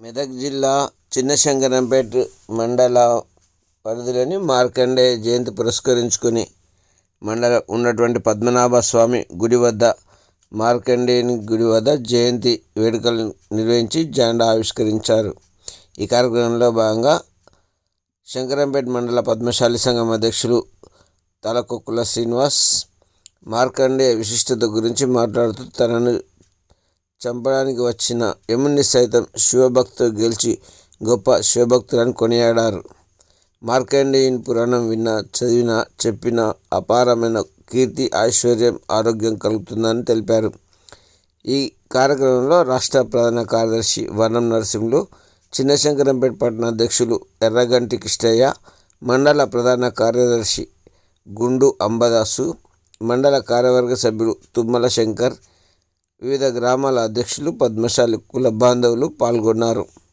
మెదక్ జిల్లా చిన్నశంకరంపేట మండల పరిధిలోని మార్కండేయ జయంతి పురస్కరించుకొని మండల ఉన్నటువంటి పద్మనాభ స్వామి గుడి వద్ద మార్కండేయుని గుడి వద్ద జయంతి వేడుకలు నిర్వహించి జెండా ఆవిష్కరించారు. ఈ కార్యక్రమంలో భాగంగా శంకరంపేట మండల పద్మశాలి సంఘం అధ్యక్షులు తలకొక్కుల శ్రీనివాస్ మార్కండేయ విశిష్టత గురించి మాట్లాడుతూ తనను చంపడానికి వచ్చిన యముని సైతం శివభక్తులు గెలిచి గొప్ప శివభక్తులను కొనియాడారు. మార్కండేయుని పురాణం విన్న చదివిన చెప్పిన అపారమైన కీర్తి ఐశ్వర్యం ఆరోగ్యం కలుగుతుందని తెలిపారు. ఈ కార్యక్రమంలో రాష్ట్ర ప్రధాన కార్యదర్శి వనం నరసింహులు చిన్నశంకరంపేట పట్టణ అధ్యక్షులు ఎర్రగంటి కృష్ణయ్య మండల ప్రధాన కార్యదర్శి గుండు అంబదాసు మండల కార్యవర్గ సభ్యుడు తుమ్మల శంకర్ వివిధ గ్రామాల అధ్యక్షులు పద్మశాలి కుల బాంధవులు పాల్గొన్నారు.